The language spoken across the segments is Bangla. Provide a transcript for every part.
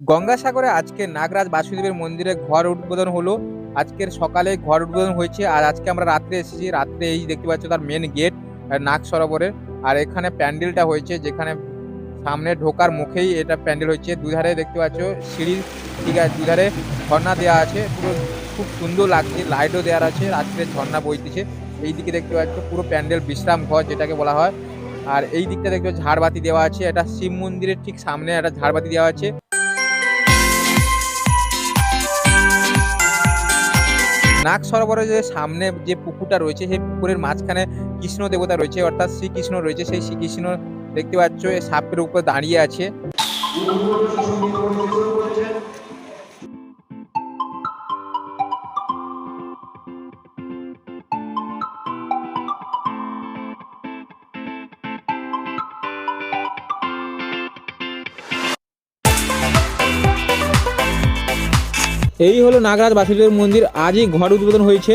গঙ্গাসাগরে আজকে নাগরাজ বাসুদেবের মন্দিরে ঘর উদ্বোধন হলো। আজকের সকালে ঘর উদ্বোধন হয়েছে আর আজকে আমরা রাত্রে এসেছি। রাত্রে এই দেখতে পাচ্ছ তার মেন গেট নাগ সরোবরের। আর এখানে প্যান্ডেলটা হয়েছে যেখানে সামনে ঢোকার মুখেই এটা প্যান্ডেল হয়েছে। দুধারে দেখতে পাচ্ছ সিঁড়ি, ঠিক আছে, দুধারে ঝর্ণা দেওয়া আছে। পুরো খুব সুন্দর লাগছে লাইটও দেওয়ার আছে। রাত্রে ঝর্ণা বইতেছে। এই দিকে দেখতে পাচ্ছ পুরো প্যান্ডেল বিশ্রাম ঘর যেটাকে বলা হয়। আর এই দিকটা দেখতে ঝাড়বাতি দেওয়া আছে। এটা শিব মন্দিরের ঠিক সামনে একটা ঝাড়বাতি দেওয়া আছে। নাগ সরোবরের যে সামনে যে পুকুরটা রয়েছে, সেই পুকুরের মাঝখানে কৃষ্ণ দেবতা রয়েছে, অর্থাৎ শ্রীকৃষ্ণ রয়েছে। সেই শ্রীকৃষ্ণ দেখতে পাচ্ছ সাপের উপর দাঁড়িয়ে আছে। এই হলো নাগরাজ বাসুদেবের মন্দির। আজই ঘর উদ্বোধন হয়েছে।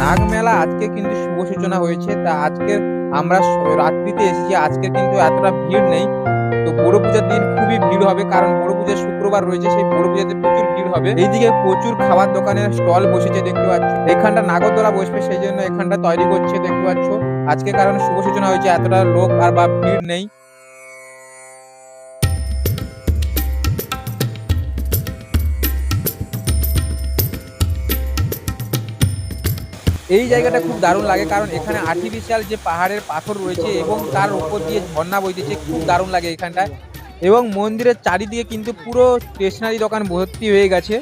নাগ মেলা আজকে কিন্তু শুভ সূচনা হয়েছে। তা আজকে আমরা রাত্রিতে এসেছি। আজকে কিন্তু এতটা ভিড় নেই। তো বড় পূজার দিন খুবই ভিড় হবে কারণ বড় পূজার শুক্রবার রয়েছে, সেই বড় পূজাতে প্রচুর ভিড় হবে। এইদিকে প্রচুর খাবার দোকানের স্টল বসেছে, দেখতে পাচ্ছ। এখানটা নাগরদোলা বসবে, সেই জন্য এখানটা তৈরি করছে দেখতে পাচ্ছ। আজকে কারণ শুভ সূচনা হয়েছে, এতটা লোক আর বা ভিড় নেই। এই জায়গাটা খুব দারুণ লাগে, কারণ এখানে আর্টিফিশিয়াল যে পাহাড়ের পাথর রয়েছে এবং তার উপর দিয়ে ঝর্ণা বইতেছে, খুব দারুণ লাগে এখানটায়। এবং মন্দিরের চারিদিকে কিন্তু পুরো স্টেশনারি দোকান ভর্তি হয়ে গেছে।